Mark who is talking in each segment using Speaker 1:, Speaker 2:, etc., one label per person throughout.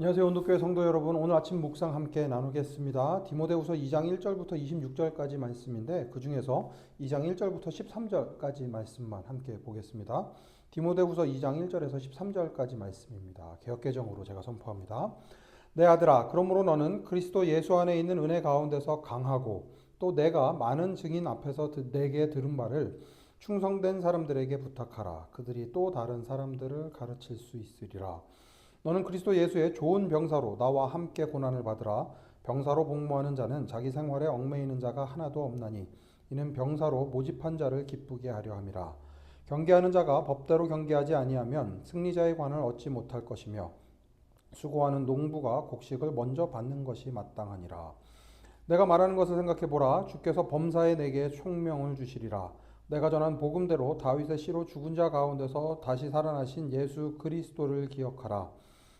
Speaker 1: 안녕하세요. 온도교회 성도 여러분. 오늘 아침 묵상 함께 나누겠습니다. 디모데후서 2장 1절부터 26절까지 말씀인데 그 중에서 2장 1절부터 13절까지 말씀만 함께 보겠습니다. 디모데후서 2장 1절에서 13절까지 말씀입니다. 개혁개정으로 제가 선포합니다. 내 아들아, 그러므로 너는 그리스도 예수 안에 있는 은혜 가운데서 강하고 또 내가 많은 증인 앞에서 내게 들은 말을 충성된 사람들에게 부탁하라. 그들이 또 다른 사람들을 가르칠 수 있으리라. 너는 그리스도 예수의 좋은 병사로 나와 함께 고난을 받으라. 병사로 복무하는 자는 자기 생활에 얽매이는 자가 하나도 없나니 이는 병사로 모집한 자를 기쁘게 하려 함이라. 경계하는 자가 법대로 경계하지 아니하면 승리자의 관을 얻지 못할 것이며 수고하는 농부가 곡식을 먼저 받는 것이 마땅하니라. 내가 말하는 것을 생각해 보라. 주께서 범사에 내게 총명을 주시리라. 내가 전한 복음대로 다윗의 씨로 죽은 자 가운데서 다시 살아나신 예수 그리스도를 기억하라.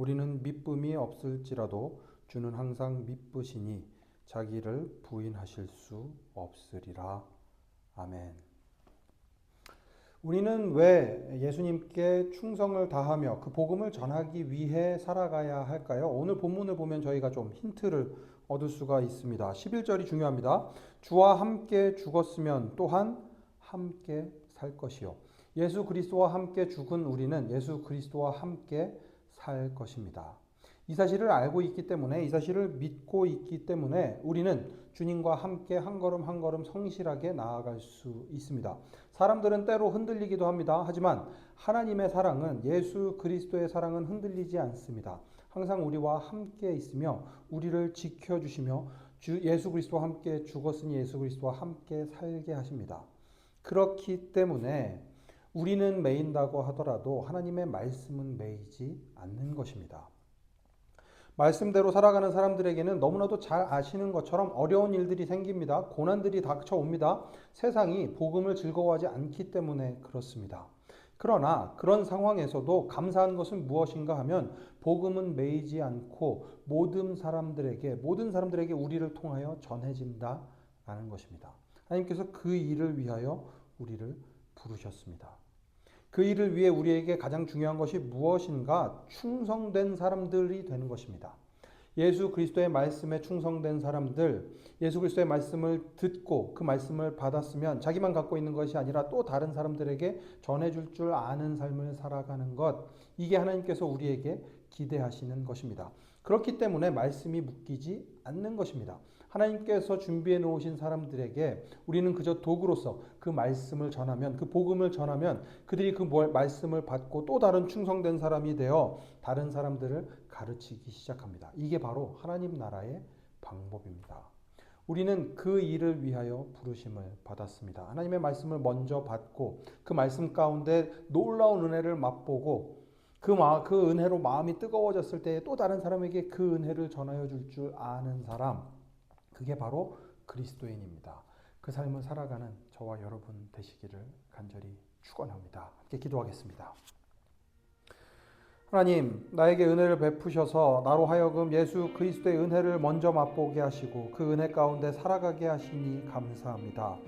Speaker 1: 우리는 미쁨이 없을지라도 주는 항상 미쁘시니 자기를 부인하실 수 없으리라. 아멘. 우리는 왜 예수님께 충성을 다하며 그 복음을 전하기 위해 살아가야 할까요? 오늘 본문을 보면 저희가 좀 힌트를 얻을 수가 있습니다. 11절이 중요합니다. 주와 함께 죽었으면 또한 함께 살 것이요. 예수 그리스도와 함께 죽은 우리는 예수 그리스도와 함께 살 것입니다. 이 사실을 알고 있기 때문에 이 사실을 믿고 있기 때문에 우리는 주님과 함께 한 걸음 한 걸음 성실하게 나아갈 수 있습니다. 사람들은 때로 흔들리기도 합니다. 하지만 하나님의 사랑은 예수 그리스도의 사랑은 흔들리지 않습니다. 항상 우리와 함께 있으며 우리를 지켜 주시며 주 예수 그리스도와 함께 죽었으니 예수 그리스도와 함께 살게 하십니다. 그렇기 때문에 우리는 매인다고 하더라도 하나님의 말씀은 매이지 않는 것입니다. 말씀대로 살아가는 사람들에게는 너무나도 잘 아시는 것처럼 어려운 일들이 생깁니다. 고난들이 닥쳐옵니다. 세상이 복음을 즐거워하지 않기 때문에 그렇습니다. 그러나 그런 상황에서도 감사한 것은 무엇인가 하면 복음은 매이지 않고 모든 사람들에게 모든 사람들에게 우리를 통하여 전해진다라는 것입니다. 하나님께서 그 일을 위하여 우리를 부르셨습니다. 그 일을 위해 우리에게 가장 중요한 것이 무엇인가? 충성된 사람들이 되는 것입니다. 예수 그리스도의 말씀에 충성된 사람들, 예수 그리스도의 말씀을 듣고 그 말씀을 받았으면 자기만 갖고 있는 것이 아니라 또 다른 사람들에게 전해줄 줄 아는 삶을 살아가는 것, 이게 하나님께서 우리에게 기대하시는 것입니다. 그렇기 때문에 말씀이 묶이지 않는 것입니다. 하나님께서 준비해 놓으신 사람들에게 우리는 그저 도구로서 그 말씀을 전하면 그 복음을 전하면 그들이 그 말씀을 받고 또 다른 충성된 사람이 되어 다른 사람들을 가르치기 시작합니다. 이게 바로 하나님 나라의 방법입니다. 우리는 그 일을 위하여 부르심을 받았습니다. 하나님의 말씀을 먼저 받고 그 말씀 가운데 놀라운 은혜를 맛보고 그, 마, 그 은혜로 마음이 뜨거워졌을 때 또 다른 사람에게 그 은혜를 전하여 줄 줄 아는 사람, 그게 바로 그리스도인입니다. 그 삶을 살아가는 저와 여러분 되시기를 간절히 축원합니다. 함께 기도하겠습니다. 하나님, 나에게 은혜를 베푸셔서 나로 하여금 예수 그리스도의 은혜를 먼저 맛보게 하시고 그 은혜 가운데 살아가게 하시니 감사합니다.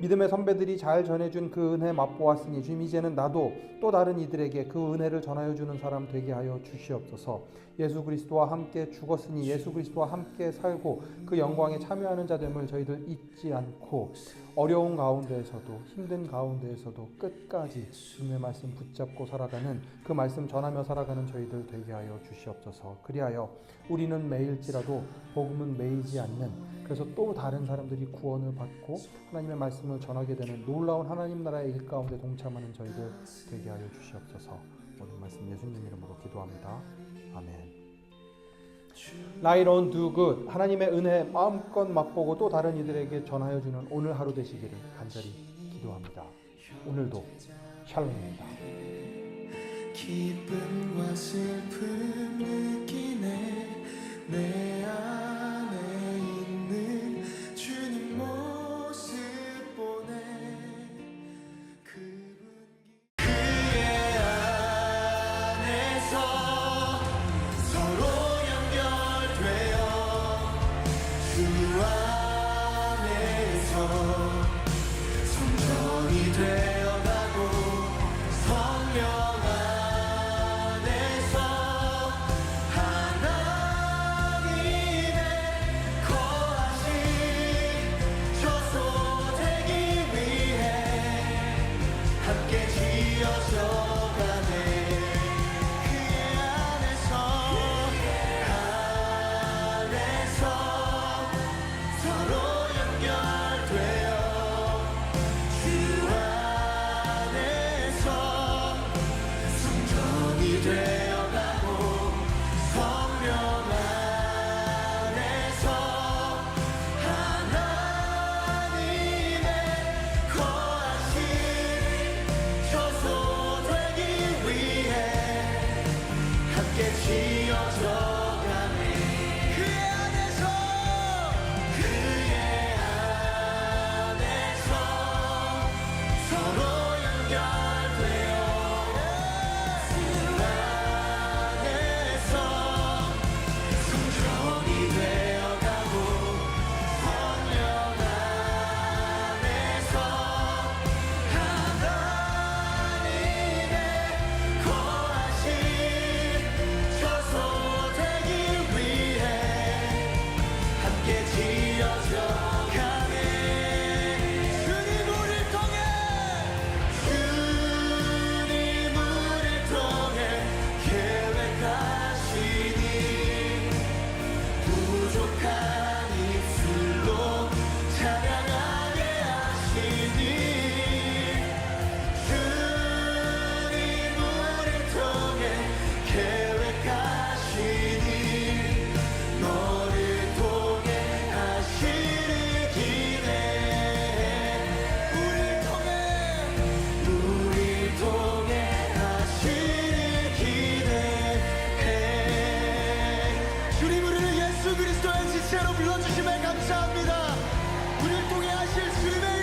Speaker 1: 믿음의 선배들이 잘 전해준 그 은혜 맛보았으니 주님 이제는 나도 또 다른 이들에게 그 은혜를 전하여 주는 사람 되게 하여 주시옵소서. 예수 그리스도와 함께 죽었으니 예수 그리스도와 함께 살고 그 영광에 참여하는 자됨을 저희들 잊지 않고 어려운 가운데에서도 힘든 가운데에서도 끝까지 주님의 말씀 붙잡고 살아가는 그 말씀 전하며 살아가는 저희들 되게 하여 주시옵소서. 그리하여 우리는 매일지라도 복음은 매이지 않는 그래서 또 다른 사람들이 구원을 받고 하나님의 말씀 을 전하게 되는 놀라운 하나님 나라의 일 가운데 동참하는 저희들 되게 하여 주시옵소서. 오늘 말씀 예수님 이름으로 기도합니다. 아멘. 라이론 두굿 하나님의 은혜 마음껏 맛보고 또 다른 이들에게 전하여 주는 오늘 하루 되시기를 간절히 기도합니다. 오늘도 샬롬입니다.
Speaker 2: be your joy. 불러주심에 감사합니다. 우리를 통해 하실 주님의